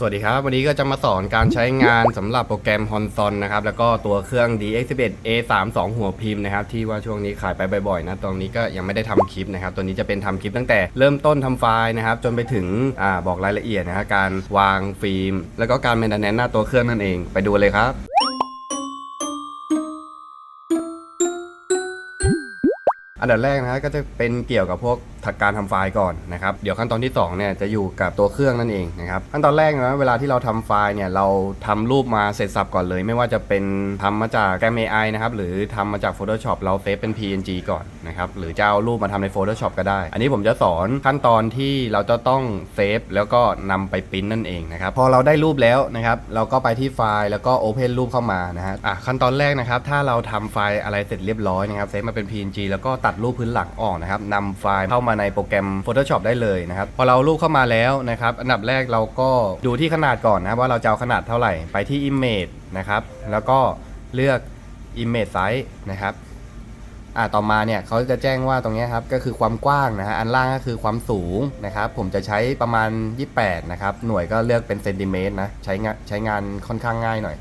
สวัสดีครับ วันนี้ก็จะมาสอนการใช้งานสำหรับโปรแกรม h o n s o n นะครับ แล้วก็ตัวเครื่อง DX11 A32 หัวพิมพ์นะครับ ที่ว่าช่วงนี้ขายไปบ่อยๆนะ ตรงนี้ก็ยังไม่ได้ทำคลิปนะครับ ตัวนี้จะเป็นทำคลิปตั้งแต่เริ่มต้นทำไฟล์นะครับ จนไปถึงอ่าบอกรายละเอียดนะครับการวางฟิล์ม แล้วก็การแมนเทนแนนหน้าตัวเครื่องนั่นเอง ไปดูเลยครับ อันดับแรกนะฮะก็จะเป็นเกี่ยวกับพวกถักการทำไฟล์ก่อนนะครับเดี๋ยวขั้นตอนที่2เนี่ยจะอยู่กับตัวเครื่องนั่นเองนะครับขั้นตอนแรกนะเวลาที่เราทำไฟล์เนี่ยเราทำรูปมาเสร็จสับก่อนเลย ไม่ว่าจะเป็นทำมาจากแกรม AI นะครับหรือทำมาจาก Photoshop เราเซฟเป็น PNG ก่อนนะครับหรือจะเอารูปมาทำใน Photoshop ก็ได้ อันนี้ผมจะสอนขั้นตอนที่เราจะต้องเซฟแล้วก็นำไปปริ้นนั่นเองนะครับพอเราได้รูปแล้วนะครับเราก็ไปที่ไฟล์แล้วก็ Open รูปเข้ามานะฮะอะขั้นตอนแรกนะครับถ้าเราทำไฟล์อะไรเสร็จเรียบร้อยนะครับเซฟมาเป็น PNG แล้วก็ตัดรูปพื้นหลังออกนะครับนำไฟล์เข้ามาในโปรแกรม Photoshop ได้เลยนะครับ พอเรารูปเข้ามาแล้วนะครับ อันดับแรกเราก็ดูที่ขนาดก่อนนะว่าเราจะเอาขนาดเท่าไหร่ไปที่ Image นะครับ แล้วก็เลือก Image Size นะครับอ่าต่อมาเนี่ยเขาจะแจ้งว่าตรงนี้ครับก็คือความกว้างนะฮะอันล่างก็คือความสูงนะครับ ผมจะใช้ประมาณ 28 นะครับ หน่วยก็เลือกเป็นเซนติเมตรนะใช้งานใช้งานค่อนข้างง่ายหน่อย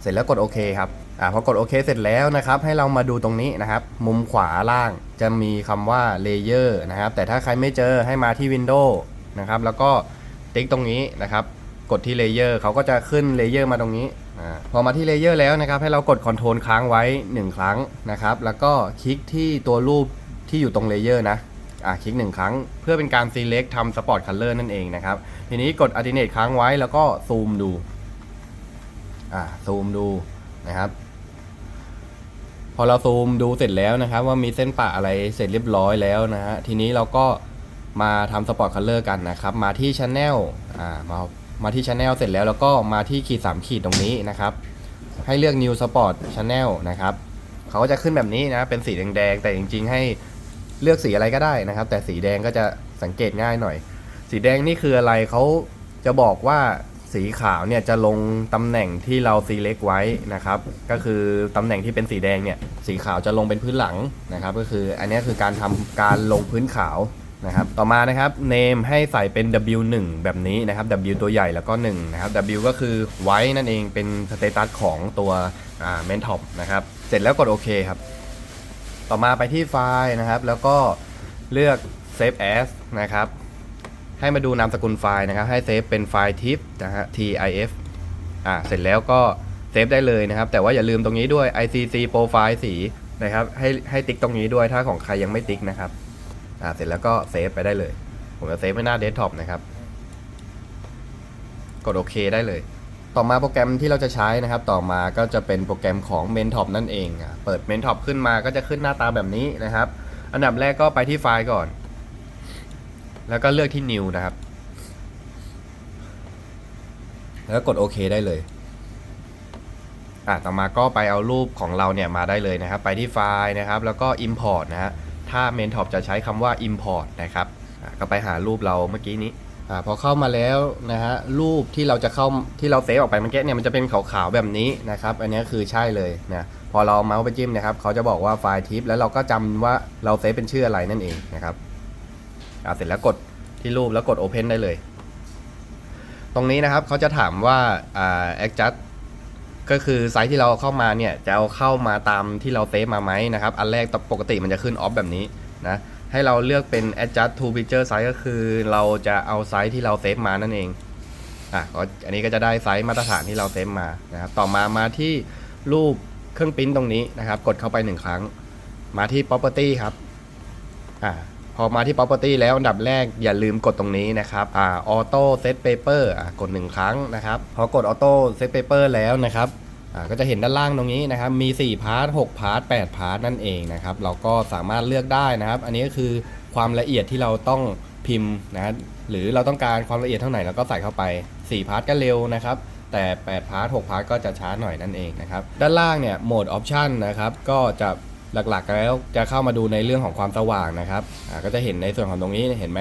เสร็จแล้วกดโอเคครับ อ่าพอกดโอเคเสร็จแล้วนะครับ ให้เรามาดูตรงนี้นะครับ มุมขวาล่างจะมีคำว่า Layer นะครับ แต่ถ้าใครไม่เจอให้มาที่ Windows นะครับ แล้วก็ติ๊กตรงนี้นะครับ กดที่ Layer เขาก็จะขึ้น Layer มาตรงนี้อาพอมาที่ Layer แล้วนะครับ ให้เรากด Ctrl ค้างไว้ 1 ครั้งนะครับ แล้วก็คลิกที่ตัวรูปที่อยู่ตรง Layer นะอะคลิกหนึ่งครั้งเพื่อเป็นการ select ทำ spot color นั่นเองนะครับ ทีนี้กด alternate ค้างไว้แล้วก็ซูมดู อ่าซูมดูนะครับ พอเราซูมดูเสร็จแล้วนะครับ ว่ามีเส้นปะอะไรเสร็จเรียบร้อยแล้วนะฮะทีนี้เราก็มาทำสปอร์ตคัลเลอร์กันนะครับ มาที่ช anel อ่ามามาที่ช anel เสร็จแล้วแล้วก็มาที่ขีด3ขีดตรงนี้นะครับ ให้เลือก new spot channel นะครับเขาก็จะขึ้นแบบนี้นะเป็นสีแดงๆแต่จริง ๆ ให้เลือกสีอะไรก็ได้นะครับ แต่สีแดงก็จะสังเกตง่ายหน่อย สีแดงนี่คืออะไรเขาจะบอกว่า สีขาวเนี่ยจะลงตำแหน่งที่เรา select ไว้นะครับ ก็คือตำแหน่งที่เป็นสีแดงเนี่ยสีขาวจะลงเป็นพื้นหลังนะครับ ก็คืออันนี้คือการทำการลงพื้นขาวนะครับต่อมานะครับ name ให้ใส่เป็น W1 แบบนี้นะครับ W ตัวใหญ่แล้วก็1นะครับ W ก็คือไว้นั่นเองเป็นสเตตัสของตัวอ่า main top นะครับ เสร็จแล้วกดโอเคครับ ต่อมาไปที่ไฟล์นะครับ แล้วก็เลือก save as นะครับ ให้มาดูนามสกุลไฟล์นะครับ ให้เซฟเป็นไฟล์ tip นะฮะ TIF อ่าเสร็จแล้วก็เซฟได้เลยนะครับ แต่ว่าอย่าลืมตรงนี้ด้วย ICC profile สีนะครับให้ให้ติ๊กตรงนี้ด้วยถ้าของใครยังไม่ติ๊กนะครับอ่าเสร็จแล้วก็เซฟไปได้เลย ผมจะเซฟไว้หน้าเดสก์ท็อปนะครับ กดโอเคได้เลย ต่อมาโปรแกรมที่เราจะใช้นะครับ ต่อมาก็จะเป็นโปรแกรมของ Mentop นั่นเองอะเปิด Mentop ขึ้นมาก็จะขึ้นหน้าตาแบบนี้นะครับ อันดับแรกก็ไปที่ไฟล์ก่อน แล้วก็เลือกที่ New นะครับ แล้วกดโอเคได้เลยอะต่อมาก็ไปเอารูปของเราเนี่ยมาได้เลยนะครับ ไปที่ไฟล์นะครับ แล้วก็ Import นะฮะถ้า Mentop จะใช้คำว่า Import นะครับก็ไปหารูปเราเมื่อกี้นี้อ่าพอเข้ามาแล้วนะฮะรูปที่เราจะเข้าที่เราเซฟออกไปเมื่อกี้เนี่ยมันจะเป็นขาวๆแบบนี้นะครับ อันนี้คือใช่เลยนะพอเราเมาส์ไปจิ้มนะครับเขาจะบอกว่าไฟล์ทิปแล้วเราก็จำว่าเราเซฟเป็นชื่ออะไรนั่นเองนะครับ อ่าเสร็จแล้วกดที่รูปแล้วกด Open ได้เลย ตรงนี้นะครับเขาจะถามว่าอ่า adjust ก็คือไซส์ที่เราเข้ามาเนี่ยจะเอาเข้ามาตามที่เราเซฟมาไหมนะครับ อันแรกปกติมันจะขึ้น off แบบนี้นะให้เราเลือกเป็น adjust to picture size ก็คือเราจะเอาไซส์ที่เราเซฟมานั่นเองอะก็อันนี้ก็จะได้ไซส์มาตรฐานที่เราเซฟมานะครับ ต่อมามาที่รูปเครื่องปริ้นตรงนี้นะครับ กดเข้าไปหนึ่งครั้ง มาที่ property ครับอ่า พอมาที่ property แล้วอันดับแรกอย่าลืมกดตรงนี้นะครับอ่า auto set paper อ่ากดหนึ่งครั้งนะครับ พอกด auto set paper แล้วนะครับอ่าก็จะเห็นด้านล่างตรงนี้นะครับ มี4พาร์ท6พาร์ท8พาร์ทนั่นเองนะครับ เราก็สามารถเลือกได้นะครับ อันนี้ก็คือความละเอียดที่เราต้องพิมพ์นะหรือเราต้องการความละเอียดเท่าไหร่เราก็ใส่เข้าไป 4 พาร์ทก็เร็วนะครับแต่8พาร์ท6พาร์ทก็จะช้าหน่อยนั่นเองนะครับ ด้านล่างเนี่ยโหมดออปชันนะครับ ก็จะ หลักๆ แล้วจะเข้ามาดูในเรื่องของความสว่างนะครับก็จะเห็นในส่วนของตรงนี้เห็นไหม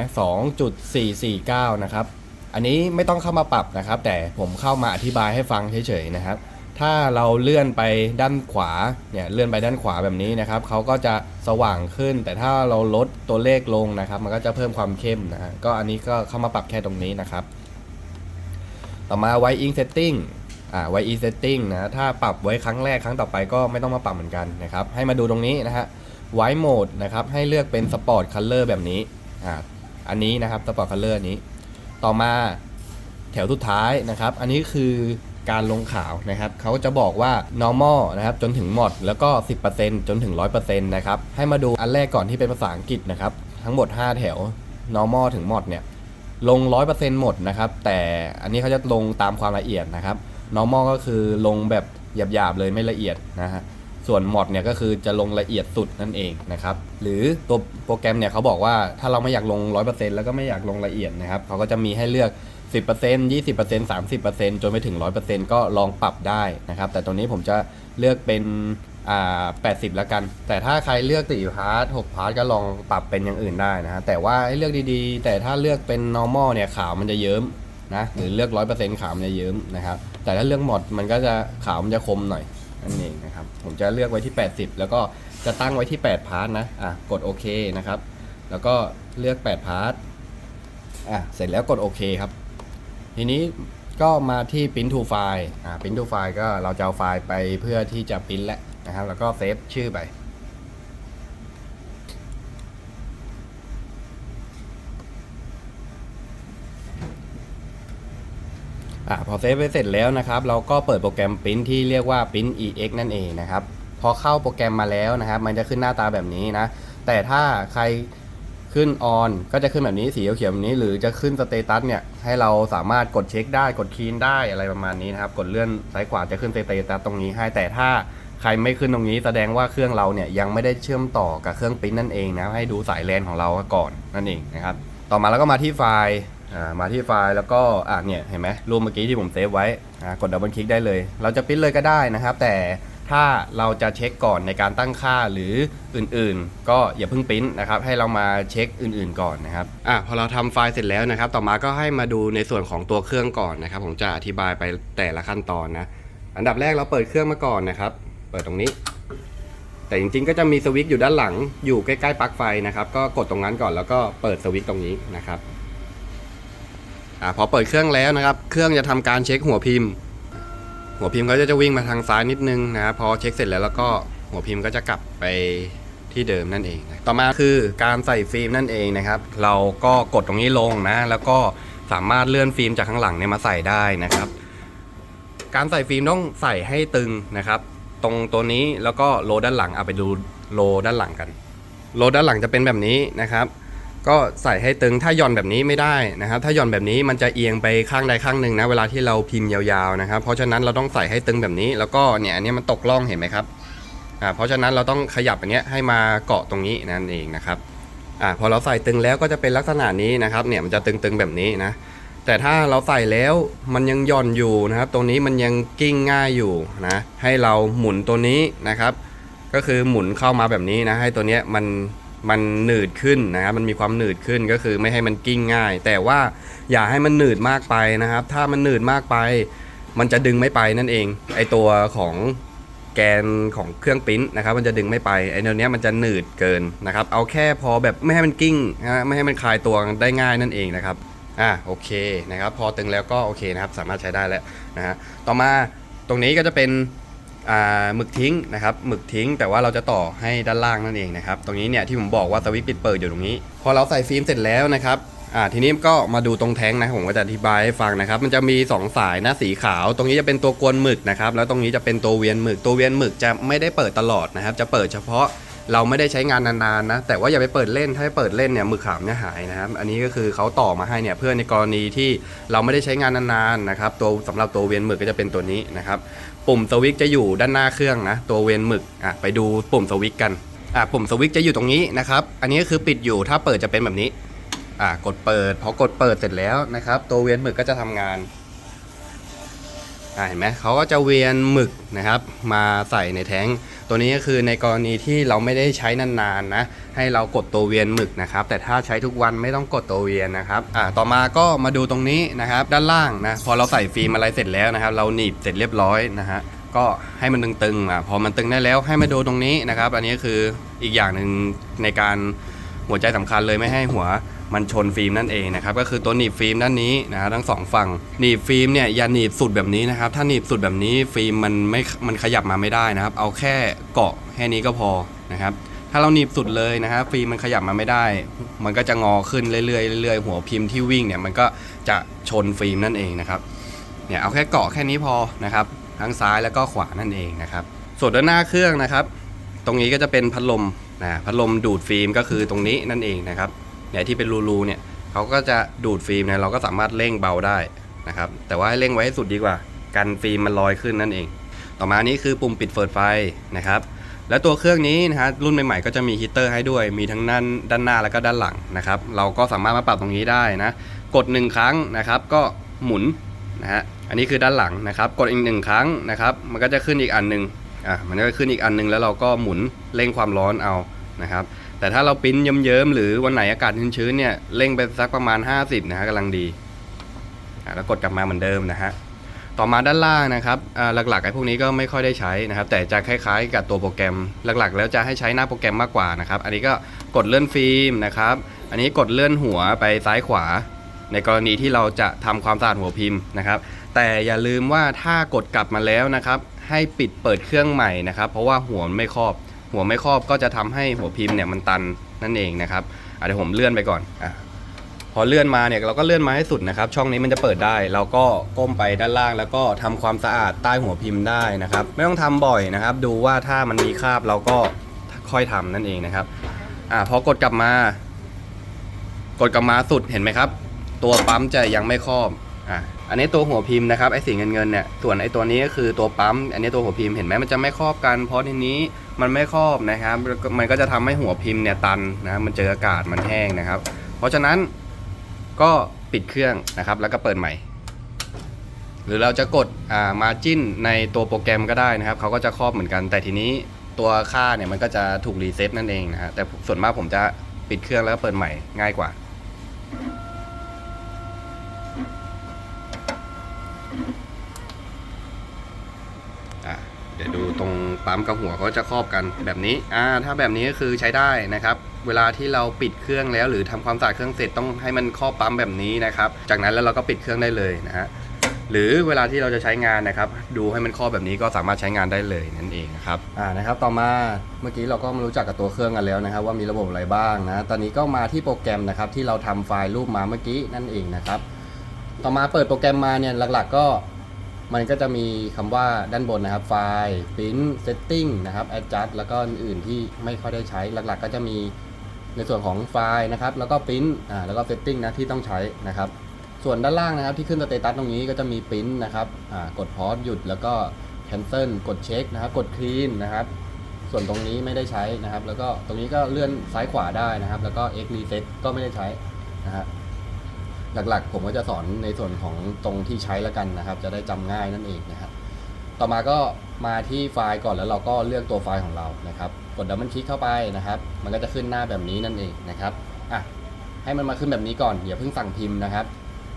2.449นะครับอันนี้ไม่ต้องเข้ามาปรับนะครับ แต่ผมเข้ามาอธิบายให้ฟังเฉยๆนะครับ ถ้าเราเลื่อนไปด้านขวาเนี่ยเลื่อนไปด้านขวาแบบนี้นะครับเขาก็จะสว่างขึ้น แต่ถ้าเราลดตัวเลขลงนะครับ มันก็จะเพิ่มความเข้มนะฮะก็อันนี้ก็เข้ามาปรับแค่ตรงนี้นะครับ ต่อมาไวอิงเซตติ้ง ไวอิงเซตติ้งนะถ้าปรับไว้ครั้งแรกครั้งต่อไปก็ไม่ต้องมาปรับเหมือนกันนะครับให้มาดูตรงนี้นะฮะไวโหมดนะครับให้เลือกเป็นสปอร์ตคัลเลอร์แบบนี้อ่าอันนี้นะครับสปอร์ตคัลเลอร์นี้ ต่อมาแถวสุดท้ายนะครับ อันนี้คือการลงขาวนะครับเขาจะบอกว่า normal นะครับจนถึง mod แล้วก็ 10%จนถึง 100%นะครับให้มาดูอันแรกก่อนที่เป็นภาษาอังกฤษนะครับทั้งหมด 5 แถว normal ถึง mod เนี่ยลง 100%หมดนะครับแต่อันนี้เขาจะลงตามความละเอียดนะครับ normal ก็คือลงแบบหยาบๆเลยไม่ละเอียดนะฮะส่วน mod เนี่ยก็คือจะลงละเอียดสุดนั่นเองนะครับหรือตัวโปรแกรมเนี่ยเขาบอกว่าถ้าเราไม่อยากลง 100%แล้วก็ไม่อยากลงละเอียดนะครับเขาก็จะมีให้เลือก 10% 20% 30%จนไปถึง 100%ก็ลองปรับได้นะครับ แต่ตรงนี้ผมจะเลือกเป็นอ่า80 แล้วกัน แต่ถ้าใครเลือก4พาร์ท6พาร์ทก็ลองปรับเป็นอย่างอื่นได้นะฮะแต่ว่าให้เลือกดีๆ แต่ถ้าเลือกเป็น normal เนี่ยขาวมันจะเยิ้มนะหรือเลือก 100%ขาวมันจะเยิ้มนะครับ แต่ถ้าเลือกหมดมันก็จะขาวมันจะคมหน่อยนั่นเองนะครับ ผมจะเลือกไว้ที่ 80 แล้วก็จะตั้งไว้ที่ 8 พาร์ทนะ อะ กดโอเคนะครับ แล้วก็เลือก 8 พาร์ท อะ เสร็จแล้วกดโอเคครับ ทีนี้ก็มาที่ print to file อ่า print to file ก็เราจะเอาไฟล์ไปเพื่อที่จะ print แล้วนะครับ แล้วก็เซฟชื่อไป อ่าพอเซฟไปเสร็จแล้วนะครับ เราก็เปิดโปรแกรม print ที่เรียกว่า print ex นั่นเองนะครับ พอเข้าโปรแกรมมาแล้วนะครับ มันจะขึ้นหน้าตาแบบนี้นะ แต่ถ้าใครขึ้น on ก็จะขึ้นแบบนี้สีเขียวแบบนี้ หรือจะขึ้นสเตตัสเนี่ยให้เราสามารถกดเช็คได้กดคีนได้อะไรประมาณนี้นะครับ กดเลื่อนซ้ายขวาจะขึ้นสเตตัสตรงนี้ให้แต่ถ้าใครไม่ขึ้นตรงนี้แสดงว่าเครื่องเราเนี่ยยังไม่ได้เชื่อมต่อกับเครื่องปริ้นนั่นเองนะให้ดูสายแลนของเราก่อนนั่นเองนะครับ ต่อมาแล้วก็มาที่ไฟล์ อ่ามาที่ไฟล์แล้วก็อ่าเนี่ยเห็นไหมรูปเมื่อกี้ที่ผมเซฟไว้อ่ากดดับเบิลคลิกได้เลย เราจะปริ้นเลยก็ได้นะครับ แต่ถ้าเราจะเช็คก่อนในการตั้งค่าหรืออื่นๆ ก็อย่าเพิ่งปริ้นนะครับ ให้เรามาเช็คอื่นๆก่อนนะครับอะพอเราทำไฟล์เสร็จแล้วนะครับ ต่อมาก็ให้มาดูในส่วนของตัวเครื่องก่อนนะครับ ผมจะอธิบายไปแต่ละขั้นตอนนะอันดับแรกเราเปิดเครื่องมาก่อนนะครับ เปิดตรงนี้ แต่จริงๆ ก็จะมีสวิตช์อยู่ด้านหลัง อยู่ใกล้ๆปลั๊กไฟนะครับ ก็กดตรงนั้นก่อนแล้วก็เปิดสวิตช์ตรงนี้นะครับ อ่าพอเปิดเครื่องแล้วนะครับ เครื่องจะทำการเช็คหัวพิมพ์ หัวพิมพ์ก็จะวิ่งมาทางซ้ายนิดนึงนะครับพอเช็คเสร็จแล้วแล้วก็หัวพิมพ์ก็จะกลับไปที่เดิมนั่นเองนะต่อมาคือการใส่ฟิล์มนั่นเองนะครับ เราก็กดตรงนี้ลงนะ แล้วก็สามารถเลื่อนฟิล์มจากข้างหลังเนี่ยมาใส่ได้นะครับ การใส่ฟิล์มต้องใส่ให้ตึงนะครับ ตรงตัวนี้แล้วก็โลด้านหลังเอาไปดูโลด้านหลังกัน โลด้านหลังจะเป็นแบบนี้นะครับ ก็ใส่ให้ตึงถ้าย่อนแบบนี้ไม่ได้นะครับ ถ้าย่อนแบบนี้มันจะเอียงไปข้างใดข้างหนึ่งนะเวลาที่เราพิมพ์ยาวๆนะครับ เพราะฉะนั้นเราต้องใส่ให้ตึงแบบนี้ แล้วก็เนี่ยอันนี้มันตกล่องเห็นไหมครับอ่าเพราะฉะนั้นเราต้องขยับอันนี้ให้มาเกาะตรงนี้นั่นเองนะครับอ่าพอเราใส่ตึงแล้วก็จะเป็นลักษณะนี้นะครับเนี่ยมันจะตึงๆแบบนี้นะแต่ถ้าเราใส่แล้วมันยังย่อนอยู่นะครับ ตรงนี้มันยังกิ้งง่ายอยู่นะให้เราหมุนตัวนี้นะครับ ก็คือหมุนเข้ามาแบบนี้นะให้ตัวเนี้ยมัน มันหนืดขึ้นนะครับมันมีความหนืดขึ้นก็คือไม่ให้มันกิ้งง่าย แต่ว่าอย่าให้มันหนืดมากไปนะครับ ถ้ามันหนืดมากไป มันจะดึงไม่ไปนั่นเอง ไอตัวของแกนของเครื่องปิ้นนะครับ มันจะดึงไม่ไปไอเนี้ยมันจะหนืดเกินนะครับ เอาแค่พอแบบไม่ให้มันกิ้งนะไม่ให้มันคลายตัวได้ง่ายนั่นเองนะครับอ่าโอเคนะครับ พอตึงแล้วก็โอเคนะครับ สามารถใช้ได้แล้วนะฮะต่อมาตรงนี้ก็จะเป็น หมึกทิ้งนะครับหมึกทิ้งแต่ว่าเราจะต่อให้ด้านล่างนั่นเองนะครับตรงนี้เนี่ยที่ผมบอกว่าสวิตช์ปิดเปิดอยู่ตรงนี้ พอเราใส่ฟิล์มเสร็จแล้วนะครับอ่าทีนี้ก็มาดูตรงแท้งนะผมก็จะอธิบายให้ฟังนะครับ มันจะมี 2 สายนะสีขาว ตรงนี้จะเป็นตัวกวนหมึกนะครับแล้วตรงนี้จะเป็นตัวเวียนหมึกตัวเวียนหมึกจะไม่ได้เปิดตลอดนะครับ จะเปิดเฉพาะ เราไม่ได้ใช้งานนานๆนะแต่ว่าอย่าไปเปิดเล่นถ้าไปเปิดเล่นเนี่ยมือขามเนี่ยหายนะครับอันนี้ก็คือเขาต่อมาให้เนี่ยเพื่อในกรณีที่เราไม่ได้ใช้งานนานๆนะครับตัวสำหรับตัวเวียนหมึกก็จะเป็นตัวนี้นะครับปุ่มสวิตช์จะอยู่ด้านหน้าเครื่องนะตัวเวียนหมึกอะไปดูปุ่มสวิตช์กันอะปุ่มสวิตช์จะอยู่ตรงนี้นะครับอันนี้ก็คือปิดอยู่ถ้าเปิดจะเป็นแบบนี้อะกดเปิดพอกดเปิดเสร็จแล้วนะครับตัวเวียนหมึกก็จะทำงานอ่าเห็นไหมเขาก็จะเวียนหมึกนะครับมาใส่ในแท้ง ตัวนี้ก็คือในกรณีที่เราไม่ได้ใช้นานๆนะให้เรากดตัวเวียนหมึกนะครับ แต่ถ้าใช้ทุกวันไม่ต้องกดตัวเวียนนะครับอ่าต่อมาก็มาดูตรงนี้นะครับด้านล่างนะพอเราใส่ฟิล์มอะไรเสร็จแล้วนะครับ เราหนีบเสร็จเรียบร้อยนะฮะก็ให้มันตึงๆอะพอมันตึงได้แล้วให้มาดูตรงนี้นะครับ อันนี้คืออีกอย่างหนึ่งในการหัวใจสำคัญเลยไม่ให้หัว มันชนฟิล์มนั่นเองนะครับก็คือตัวหนีบฟิล์มด้านนี้นะฮะทั้งสองฝั่งหนีบฟิล์มเนี่ยอย่าหนีบสุดแบบนี้นะครับถ้าหนีบสุดแบบนี้ฟิล์มมันไม่มันขยับมาไม่ได้นะครับ เอาแค่เกาะแค่นี้ก็พอนะครับถ้าเราหนีบสุดเลยนะครับฟิล์มมันขยับมาไม่ได้ มันก็จะงอขึ้นเรื่อยๆเรื่อยๆหัวพิมพ์ที่วิ่งเนี่ยมันก็จะชนฟิล์มนั่นเองนะครับเนี่ยเอาแค่เกาะแค่นี้พอนะครับทั้งซ้ายแล้วก็ขวานั่นเองนะครับส่วนด้านหน้าเครื่องนะครับ ตรงนี้ก็จะเป็นพัดลมนะพัดลมดูดฟิล์มก็คือตรงนี้นั่นเองนะครับ เนี่ยที่เป็นรูๆเนี่ยเขาก็จะดูดฟิล์มเนี่ยเราก็สามารถเร่งเบาได้นะครับแต่ว่าให้เร่งไว้ให้สุดดีกว่า กันฟิล์มมันลอยขึ้นนั่นเอง ต่อมานี้คือปุ่มปิดเปิดไฟนะครับแล้วตัวเครื่องนี้นะฮะรุ่นใหม่ๆก็จะมีฮีเตอร์ให้ด้วย มีทั้งด้านด้านหน้าแล้วก็ด้านหลังนะครับเราก็สามารถมาปรับตรงนี้ได้นะกด 1 ครั้งนะครับก็หมุนนะฮะอันนี้คือด้านหลังนะครับ กดอีกหนึ่งครั้งนะครับมันก็จะขึ้นอีกอันหนึ่งอะมันก็ขึ้นอีกอันหนึ่งแล้วเราก็หมุนเร่งความร้อนเอานะครับ แต่ถ้าเราปิ้นเยิ้มๆหรือวันไหนอากาศชื้นๆเนี่ยเร่งไปสักประมาณ 50นะฮะกำลังดีแล้วกดกลับมาเหมือนเดิมนะฮะต่อมาด้านล่างนะครับหลักๆไอ้พวกนี้ก็ไม่ค่อยได้ใช้นะครับ แต่จะคล้ายๆ กับตัวโปรแกรมหลักๆ แล้วจะให้ใช้หน้าโปรแกรมมากกว่านะครับ อันนี้ก็กดเลื่อนฟิล์มนะครับ อันนี้กดเลื่อนหัวไปซ้ายขวา ในกรณีที่เราจะทำความสะอาดหัวพิมพ์นะครับ แต่อย่าลืมว่าถ้ากดกลับมาแล้วนะครับ ให้ปิดเปิดเครื่องใหม่นะครับ เพราะว่าหัวมันไม่ครอบ หัวไม่ครอบก็จะทำให้หัวพิมพ์เนี่ยมันตันนั่นเองนะครับอะเดี๋ยวผมเลื่อนไปก่อนอะพอเลื่อนมาเนี่ยเราก็เลื่อนมาให้สุดนะครับ ช่องนี้มันจะเปิดได้เราก็ก้มไปด้านล่าง แล้วก็ทำความสะอาดใต้หัวพิมพ์ได้นะครับ ไม่ต้องทำบ่อยนะครับ ดูว่าถ้ามันมีคราบเราก็ค่อยทำนั่นเองนะครับอ่าพอกดกลับมา กดกลับมาสุดเห็นไหมครับ ตัวปั๊มจะยังไม่ครอบ อันนี้ตัวหัวพิมพ์นะครับไอ้สีเงินเงินเนี่ยส่วนไอ้ตัวนี้ก็คือตัวปั๊ม อันนี้ตัวหัวพิมพ์เห็นไหมมันจะไม่ครอบกัน เพราะทีนี้มันไม่ครอบนะครับ มันก็จะทำให้หัวพิมพ์เนี่ยตันนะมันเจออากาศมันแห้งนะครับ เพราะฉะนั้นก็ปิดเครื่องนะครับ แล้วก็เปิดใหม่ หรือเราจะกดอ่ามาจิ้นในตัวโปรแกรมก็ได้นะครับเขาก็จะครอบเหมือนกัน แต่ทีนี้ตัวค่าเนี่ยมันก็จะถูกรีเซ็ตนั่นเองนะฮะแต่ส่วนมากผมจะปิดเครื่องแล้วก็เปิดใหม่ง่ายกว่า อะเดี๋ยวดู ตรงปั๊มกับหัวเขาจะครอบกันแบบนี้อ่าถ้าแบบนี้ก็คือใช้ได้นะครับ เวลาที่เราปิดเครื่องแล้ว หรือทำความสะอาดเครื่องเสร็จต้องให้มันครอบปั๊มแบบนี้นะครับ จากนั้นแล้วเราก็ปิดเครื่องได้เลยนะฮะหรือเวลาที่เราจะใช้งานนะครับ ดูให้มันครอบแบบนี้ก็สามารถใช้งานได้เลยนั่นเองนะครับอ่านะครับ ต่อมาเมื่อกี้เราก็มารู้จักกับตัวเครื่องกันแล้วนะครับ ว่ามีระบบอะไรบ้างนะตอนนี้ก็มาที่โปรแกรมนะครับที่เราทำไฟล์รูปมาเมื่อกี้นั่นเองนะครับ ต่อมาเปิดโปรแกรมมาเนี่ยหลัก ๆ ก็ มันก็จะมีคำว่าด้านบนนะครับไฟล์ print setting นะครับ adjust แล้วก็อื่นๆที่ไม่ค่อยได้ใช้หลักๆ ก็จะมีในส่วนของไฟล์นะครับแล้วก็ print อ่าแล้วก็ setting นะที่ต้องใช้นะครับ ส่วนด้านล่างนะครับที่ขึ้นสเตตัสตรงนี้ก็จะมี print นะครับอ่ากด pause หยุดแล้วก็ cancel กดเช็คนะครับ กด clean นะครับ ส่วนตรงนี้ไม่ได้ใช้นะครับ แล้วก็ตรงนี้ก็เลื่อนซ้ายขวาได้นะครับ แล้วก็ x reset ก็ไม่ได้ใช้นะฮะ หลักๆ ผมก็จะสอนในส่วนของตรงที่ใช้แล้วกันนะครับ จะได้จำง่ายนั่นเองนะครับต่อมาก็มาที่ไฟล์ก่อนแล้วเราก็เลือกตัวไฟล์ของเรานะครับ กดดับเบิลคลิกเข้าไปนะครับ มันก็จะขึ้นหน้าแบบนี้นั่นเองนะครับอะให้มันมาขึ้นแบบนี้ก่อนอย่าเพิ่งสั่งพิมพ์นะครับ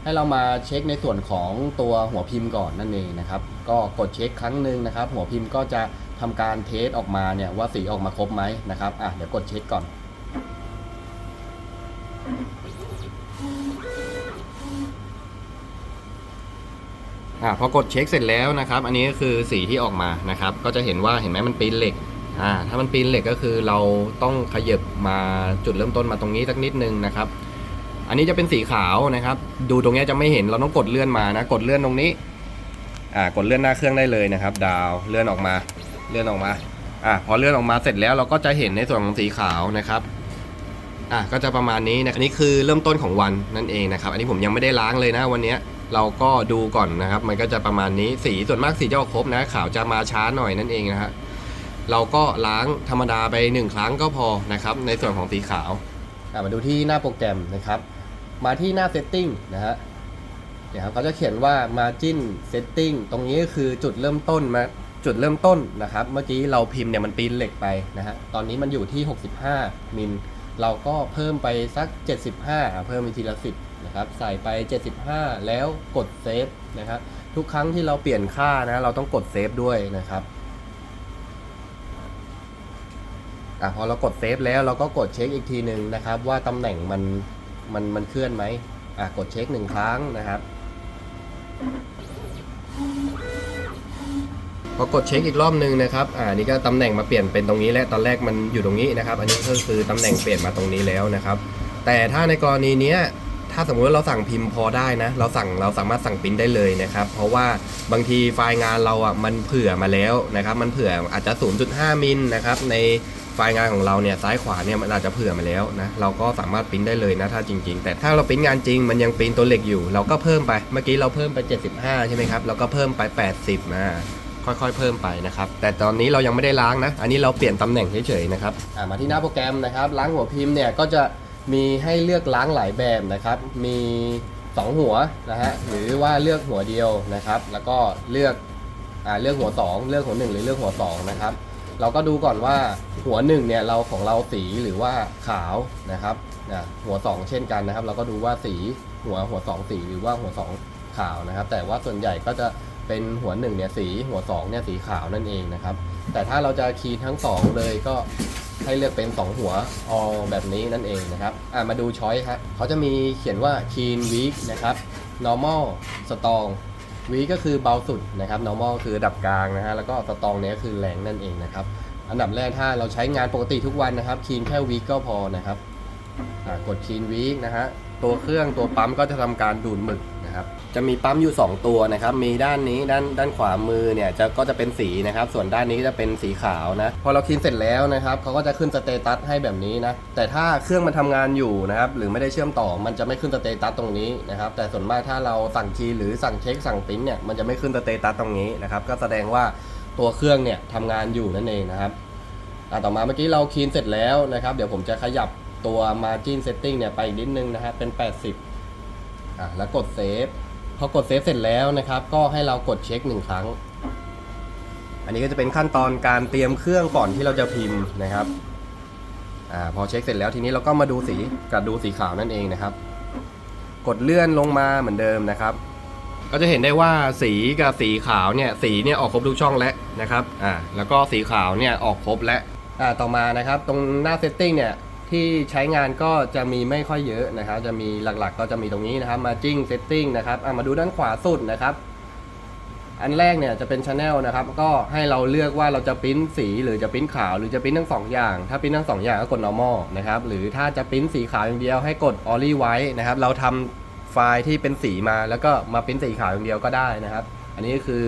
ให้เรามาเช็คในส่วนของตัวหัวพิมพ์ก่อนนั่นเองนะครับ ก็กดเช็คครั้งหนึ่งนะครับ หัวพิมพ์ก็จะทำการเทสออกมาเนี่ยว่าสีออกมาครบไหมนะครับอะเดี๋ยวกดเช็คก่อน อ่าพอกดเช็คเสร็จแล้วนะครับ อันนี้ก็คือสีที่ออกมานะครับ ก็จะเห็นว่าเห็นไหมมันปีนเหล็กอ่าถ้ามันปีนเหล็กก็คือเราต้องขยับมาจุดเริ่มต้นมาตรงนี้สักนิดนึงนะครับ อันนี้จะเป็นสีขาวนะครับ ดูตรงนี้จะไม่เห็นเราต้องกดเลื่อนมานะ กดเลื่อนตรงนี้อ่ากดเลื่อนหน้าเครื่องได้เลยนะครับ ดาวเลื่อนออกมา เลื่อนออกมาอ่าพอเลื่อนออกมาเสร็จแล้วเราก็จะเห็นในส่วนของสีขาวนะครับ อะก็จะประมาณนี้นะอันนี้คือเริ่มต้นของวันนั่นเองนะครับ อันนี้ผมยังไม่ได้ล้างเลยนะวันนี้เราก็ดูก่อนนะครับ มันก็จะประมาณนี้สีส่วนมากสีจะออกครบนะขาวจะมาช้าหน่อยนั่นเองนะฮะเราก็ล้างธรรมดาไปหนึ่งครั้งก็พอนะครับ ในส่วนของสีขาวมาดูที่หน้าโปรแกรมนะครับ มาที่หน้า setting นะฮะเดี๋ยวครับเขาจะเขียนว่า margin setting ตรงนี้ก็คือจุดเริ่มต้นมาจุดเริ่มต้นนะครับ เมื่อกี้เราพิมพ์เนี่ยมันปีนเหล็กไปนะฮะตอนนี้มันอยู่ที่ 65มิล เราก็เพิ่มไปสัก 75 เพิ่มไปทีละ10นะครับใส่ไป 75 แล้วกดเซฟนะครับทุกครั้งที่เราเปลี่ยนค่านะเราต้องกดเซฟด้วยนะครับอะพอเรากดเซฟแล้วเราก็กดเช็คอีกทีหนึ่งนะครับ ว่าตำแหน่งมันมันมันเคลื่อนไหมอะกดเช็คหนึ่งครั้งนะครับ พอกดเช็คอีกรอบนึงนะครับอ่านี่ก็ตำแหน่งมาเปลี่ยนเป็นตรงนี้แล้วตอนแรกมันอยู่ตรงนี้นะครับ อันนี้ก็คือตำแหน่งเปลี่ยนมาตรงนี้แล้วนะครับ แต่ถ้าในกรณีเนี้ยถ้าสมมติว่าเราสั่งพิมพ์พอได้นะ เราสั่งเราสามารถสั่งปริ้นได้เลยนะครับ เพราะว่าบางทีไฟล์งานเราอะมันเผื่อมาแล้วนะครับ มันเผื่ออาจจะ 0.5 มิลนะครับในไฟล์งานของเราเนี่ยซ้ายขวาเนี่ยมันอาจจะเผื่อมาแล้วนะเราก็สามารถปริ้นได้เลยนะถ้าจริง ๆ แต่ถ้าเราปริ้นงานจริงมันยังปริ้นตัวเหล็กอยู่ เราก็เพิ่มไปเมื่อกี้เราเพิ่มไป 75 ใช่ไหมครับเราก็เพิ่มไป 80นะ ค่อยๆ เพิ่มไปนะครับ แต่ตอนนี้เรายังไม่ได้ล้างนะ อันนี้เราเปลี่ยนตำแหน่งเฉยๆนะครับมาที่หน้าโปรแกรมนะครับล้างหัวพิมพ์เนี่ยก็จะมีให้เลือกล้างหลายแบบนะครับ มี 2 หัวนะฮะหรือว่าเลือกหัวเดียวนะครับ แล้วก็เลือกอ่าเลือกหัว 2 เลือกหัว 1 หรือเลือกหัว2นะครับเราก็ดูก่อนว่าหัว1เนี่ยเราของเราสีหรือว่าขาวนะครับอ่าหัว 2 เช่นกันนะครับ เราก็ดูว่าสีหัวหัว 2 สีหรือว่าหัว 2 ขาวนะครับ แต่ว่าส่วนใหญ่ก็จะ เป็นหัว1เนี่ยสีหัว2เนี่ยสีขาวนั่นเองนะครับ แต่ถ้าเราจะคีย์ทั้ง2เลยก็ให้เลือกเป็น 2 หัว all แบบนี้นั่นเองนะครับอ่ามาดูช้อยฮะเขาจะมีเขียนว่า clean weak นะครับ normal strong weak ก็คือเบาสุดนะครับ normal คือระดับกลางนะฮะแล้วก็ strong เนี่ยก็คือแรงนั่นเองนะครับอันดับแรกถ้าเราใช้งานปกติทุกวันนะครับคีนแค่วีก็พอนะครับกดคีนวีนะฮะตัวเครื่องตัวปั๊มก็จะทำการดูดหมึก นะครับ จะมีปั๊มอยู่ 2 ตัวนะครับ มีด้านนี้ด้านด้านขวามือเนี่ยจะก็จะเป็นสีนะครับ ส่วนด้านนี้จะเป็นสีขาวนะ พอเราคีนเสร็จแล้วนะครับเขาก็จะขึ้นสเตตัสให้แบบนี้นะ แต่ถ้าเครื่องมันทำงานอยู่นะครับ หรือไม่ได้เชื่อมต่อ มันจะไม่ขึ้นสเตตัสตรงนี้นะครับ แต่ส่วนมากถ้าเราสั่งคีย์หรือสั่งเช็คสั่งปิ้นเนี่ย มันจะไม่ขึ้นสเตตัสตรงนี้นะครับ ก็แสดงว่าตัวเครื่องเนี่ยทำงานอยู่นั่นเองนะครับต่อมาเมื่อกี้เราคีนเสร็จแล้วนะครับ เดี๋ยวผมจะขยับตัว margin setting เนี่ยไปอีกนิดนึงนะครับ เป็น 80 อะแล้วกดเซฟพอกดเซฟเสร็จแล้วนะครับ ก็ให้เรากดเช็คหนึ่งครั้ง อันนี้ก็จะเป็นขั้นตอนการเตรียมเครื่องก่อนที่เราจะพิมพ์นะครับอ่าพอเช็คเสร็จแล้วทีนี้เราก็มาดูสีกับดูสีขาวนั่นเองนะครับ กดเลื่อนลงมาเหมือนเดิมนะครับ ก็จะเห็นได้ว่าสีกับสีขาวเนี่ยสีเนี่ยออกครบทุกช่องแล้วนะครับอ่าแล้วก็สีขาวเนี่ยออกครบแล้วอ่าต่อมานะครับ ตรงหน้าเซตติ้งเนี่ย ที่ใช้งานก็จะมีไม่ค่อยเยอะนะครับจะมีหลักๆ ก็จะมีตรงนี้นะครับมาจิ้งเซตติ้งนะครับามาดูด้านขวาสุดนะครับ อันแรกเนี่ยจะเป็นช anel นะครับ ก็ให้เราเลือกว่าเราจะปริ้นสีหรือจะปริ้นขาวหรือจะปริ้นทั้งสองอย่าง ถ้าปริ้นทั้งสองอย่างก็กด normal นะครับ หรือถ้าจะปริ้นสีขาวอย่างเดียวให้กด only white นะครับ เราทำไฟล์ที่เป็นสีมาแล้วก็มาปริ้นสีขาวอย่างเดียวก็ได้นะครับ อันนี้คือ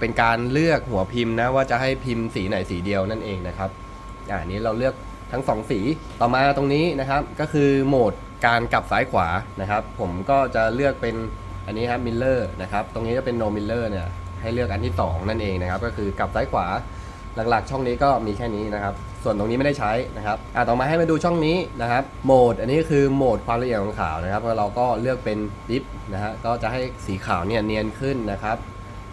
เป็นการเลือกหัวพิมพ์นะว่าจะให้พิมพ์สีไหนสีเดียวนั่นเองนะครับอ่านี้เราเลือก ทั้งสองสี ต่อมาตรงนี้นะครับก็คือโหมดการกลับซ้ายขวานะครับ ผมก็จะเลือกเป็นอันนี้ครับมิลเลอร์นะครับตรงนี้จะเป็น no miller เนี่ยให้เลือกอันที่ 2 นั่นเองนะครับ ก็คือกลับซ้ายขวาหลักๆ ช่องนี้ก็มีแค่นี้นะครับ ส่วนตรงนี้ไม่ได้ใช้นะครับอะต่อมาให้มาดูช่องนี้นะครับ โหมด อันนี้คือโหมดความละเอียดของขาวนะครับเราก็เลือกเป็นดิฟนะฮะ ก็จะให้สีขาวเนี่ยเนียนขึ้นนะครับ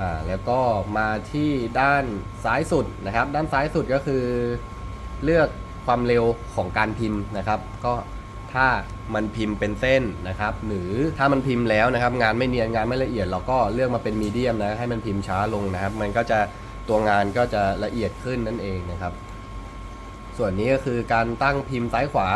อ่า แล้วก็มาที่ด้านซ้ายสุดนะครับ ด้านซ้ายสุดก็คือเลือก ความเร็วของการพิมพ์นะครับ ก็ถ้ามันพิมพ์เป็นเส้นนะครับ หรือถ้ามันพิมพ์แล้วนะครับ งานไม่เนียนงานไม่ละเอียด เราก็เลือกมาเป็นมีเดียมนะให้มันพิมพ์ช้าลงนะครับ มันก็จะตัวงานก็จะละเอียดขึ้นนั่นเองนะครับ ส่วนนี้ก็คือการตั้งพิมพ์ซ้ายขวา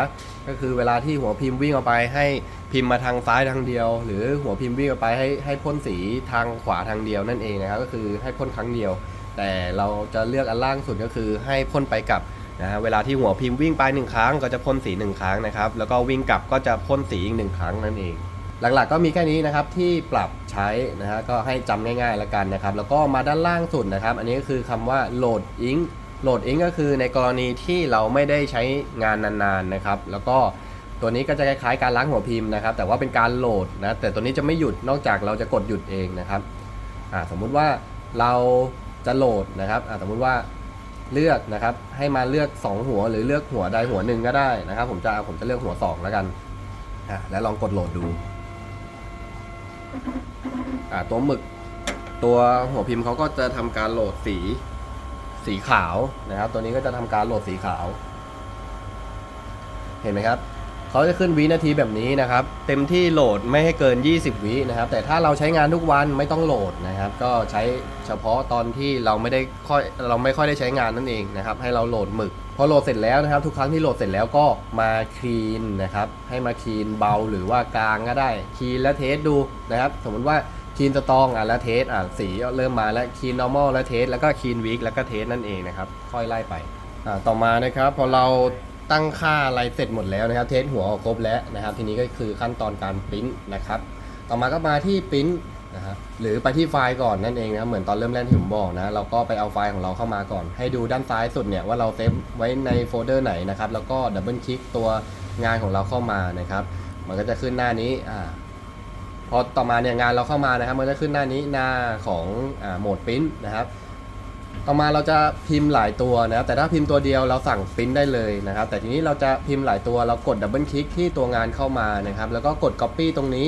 ก็คือเวลาที่หัวพิมพ์วิ่งออกไป ให้พิมพ์มาทางซ้ายทางเดียว หรือหัวพิมพ์วิ่งออกไปให้ให้พ่นสีทางขวาทางเดียวนั่นเองนะครับ ก็คือให้พ่นครั้งเดียว แต่เราจะเลือกอันล่างสุดก็คือให้พ่นไปกับ นะฮะเวลาที่หัวพิมพ์วิ่งไปหนึ่งครั้งก็จะพ่นสีหนึ่งครั้งนะครับ แล้วก็วิ่งกลับก็จะพ่นสีอีกหนึ่งครั้งนั่นเอง หลักๆก็มีแค่นี้นะครับที่ปรับใช้นะฮะก็ให้จำง่ายๆล้วกันนะครับ แล้วก็มาด้านล่างสุดนะครับ อันนี้ก็คือคำว่า load ink load ink ก็คือในกรณีที่เราไม่ได้ใช้งานนานๆนะครับ แล้วก็ตัวนี้ก็จะคล้ายๆการล้างหัวพิมพ์นะครับ แต่ว่าเป็นการโหลดนะแต่ตัวนี้จะไม่หยุดนอกจากเราจะกดหยุดเองนะครับอ่าสมมุติว่าเราจะโหลดนะครับอ่าสมมุติว่า เลือกนะครับ ให้มาเลือก 2 หัวหรือเลือกหัวใดหัวหนึ่งก็ได้นะครับ ผมจะผมจะเลือกหัว 2 แล้วกันอะแล้วลองกดโหลดดูอ่าตัวหมึกตัวหัวพิมพ์เขาก็จะทำการโหลดสีสีขาวนะครับ ตัวนี้ก็จะทำการโหลดสีขาว เห็นไหมครับ เขาจะขึ้นวินาทีแบบนี้นะครับ เต็มที่โหลดไม่ให้เกิน 20 วินะครับ แต่ถ้าเราใช้งานทุกวันไม่ต้องโหลดนะครับ ก็ใช้เฉพาะตอนที่เราไม่ได้ค่อยเราไม่ค่อยได้ใช้งานนั่นเองนะครับ ให้เราโหลดหมึกพอโหลดเสร็จแล้วนะครับ ทุกครั้งที่โหลดเสร็จแล้วก็มาคลีนนะครับ ให้มาคลีนเบาหรือว่ากลางก็ได้คลีนแล้วเทสดูนะครับ สมมติว่าคลีนสตองอะแล้วเทสอะสีเริ่มมาแล้วคลีน normal แล้วเทสแล้วก็คลีนวิกแล้วก็เทสนั่นเองนะครับ ค่อยไล่ไปอ่าต่อมานะครับพอเรา ตั้งค่าอะไรเสร็จหมดแล้วนะครับ เทสหัวออกครบแล้วนะครับ ทีนี้ก็คือขั้นตอนการปริ้นนะครับ ต่อมาก็มาที่ปริ้นนะครับหรือไปที่ไฟล์ก่อนนั่นเองนะเหมือนตอนเริ่มแรกที่ผมบอกนะเราก็ไปเอาไฟล์ของเราเข้ามาก่อน ให้ดูด้านซ้ายสุดเนี่ยว่าเราเซฟไว้ในโฟลเดอร์ไหนนะครับแล้วก็ดับเบิลคลิกตัวงานของเราเข้ามานะครับมันก็จะขึ้นหน้านี้อ่าพอต่อมาเนี่ยงานเราเข้ามานะครับ มันจะขึ้นหน้านี้หน้าของอ่าโหมดปริ้นนะครับ ต่อมาเราจะพิมพ์หลายตัวนะครับแต่ถ้าพิมพ์ตัวเดียวเราสั่งปริ้นได้เลยนะครับ แต่ทีนี้เราจะพิมพ์หลายตัวเรากดดับเบิลคลิกที่ตัวงานเข้ามานะครับ แล้วก็กด Copy ตรงนี้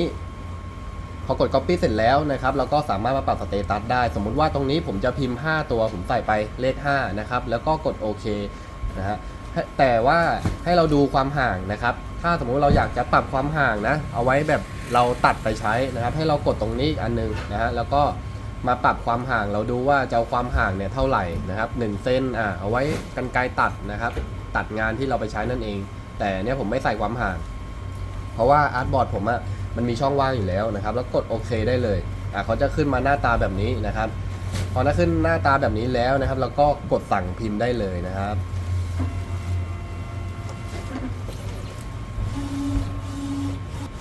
พอกด Copy เสร็จแล้วนะครับ เราก็สามารถมาปรับสเตตัสได้ สมมุติว่าตรงนี้ผมจะพิมพ์ 5 ตัวผมใส่ไปเลข5นะครับแล้วก็กดโอเคนะฮะแต่ว่าให้เราดูความห่างนะครับ ถ้าสมมุติเราอยากจะปรับความห่างนะ เอาไว้แบบเราตัดไปใช้นะครับ ให้เรากดตรงนี้อีกอันหนึงนะฮะแล้วก็ มาปรับความห่างเราดูว่าจะเอาความห่างเนี่ยเท่าไหร่นะครับ1เซนอะเอาไว้กันไกรตัดนะครับ ตัดงานที่เราไปใช้นั่นเอง แต่เนี่ยผมไม่ใส่ความห่าง เพราะว่าอาร์ตบอร์ดผมอะมันมีช่องว่างอยู่แล้วนะครับ แล้วกดโอเคได้เลยอะเขาจะขึ้นมาหน้าตาแบบนี้นะครับพอหน้าขึ้นหน้าตาแบบนี้แล้วนะครับ เราก็กดสั่งพิมพ์ได้เลยนะครับ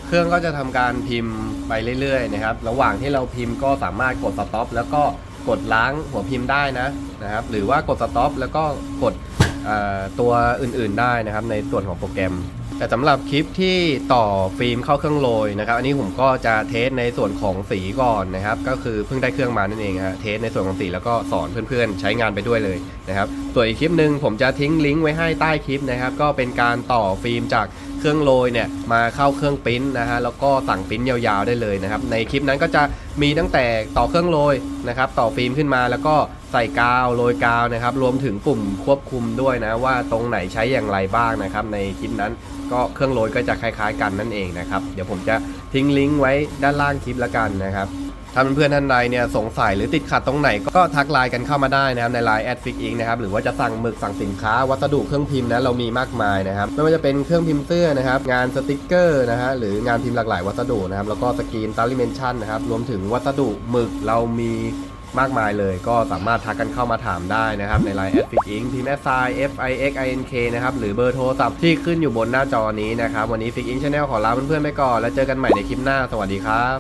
เครื่องก็จะทำการพิมพ์ไปเรื่อยๆนะครับ ระหว่างที่เราพิมพ์ก็สามารถกดสต็อปแล้วก็กดล้างหัวพิมพ์ได้นะนะครับ หรือว่ากดสต็อปแล้วก็กดตัวอื่นๆได้นะครับ ในส่วนของโปรแกรม แต่สำหรับคลิปที่ต่อฟิล์มเข้าเครื่องโรยนะครับ อันนี้ผมก็จะเทสในส่วนของสีก่อนนะครับ ก็คือเพิ่งได้เครื่องมานั่นเองฮะเทสในส่วนของสีแล้วก็สอนเพื่อนๆ ใช้งานไปด้วยเลยนะครับ ส่วนอีกคลิปหนึ่งผมจะทิ้งลิงก์ไว้ให้ใต้คลิปนะครับ ก็เป็นการต่อฟิล์มจาก เครื่องโรยเนี่ยมาเข้าเครื่องปิ้นนะฮะแล้วก็สั่งปิ้นยาวๆได้เลยนะครับในคลิปนั้นก็จะมีตั้งแต่ต่อเครื่องโรยนะครับต่อฟิล์มขึ้นมาแล้วก็ใส่กาวโรยกาวนะครับรวมถึงปุ่มควบคุมด้วยนะว่าตรงไหนใช้อย่างไรบ้างนะครับในคลิปนั้นก็เครื่องโรยก็จะคล้ายๆ กันนั่นเองนะครับเดี๋ยวผมจะทิ้งลิงก์ไว้ด้านล่างคลิปละกันนะครับ ถ้าเพื่อนๆท่านใดเนี่ยสงสัยหรือติดขัดตรงไหนก็ทักไลน์กันเข้ามาได้นะครับในไลน์แอดฟิกอิงนะครับหรือว่าจะสั่งหมึกสั่งสินค้า วัสดุเครื่องพิมพ์นะเรามีมากมายนะครับไม่ว่าจะเป็นเครื่องพิมพ์เสื้อนะครับงานสติกเกอร์นะฮะหรืองานพิมพ์หลากหลายวัสดุนะครับแล้วก็สกรีนตาลิเมนชั่นนะครับรวมถึงวัสดุหมึกเรามีมากมายเลยก็สามารถทักกันเข้ามาถามได้นะครับ ในไลน์แอดฟิกอิงพิมพ์แอสไซ F I X I N K นะครับหรือเบอร์โทรศัพท์ที่ขึ้นอยู่บนหน้าจอนี้นะครับ วันนี้ฟิกอิงชาแนลขอลาเพื่อนๆไปก่อน แล้วเจอกันใหม่ในคลิปหน้า สวัสดีครับ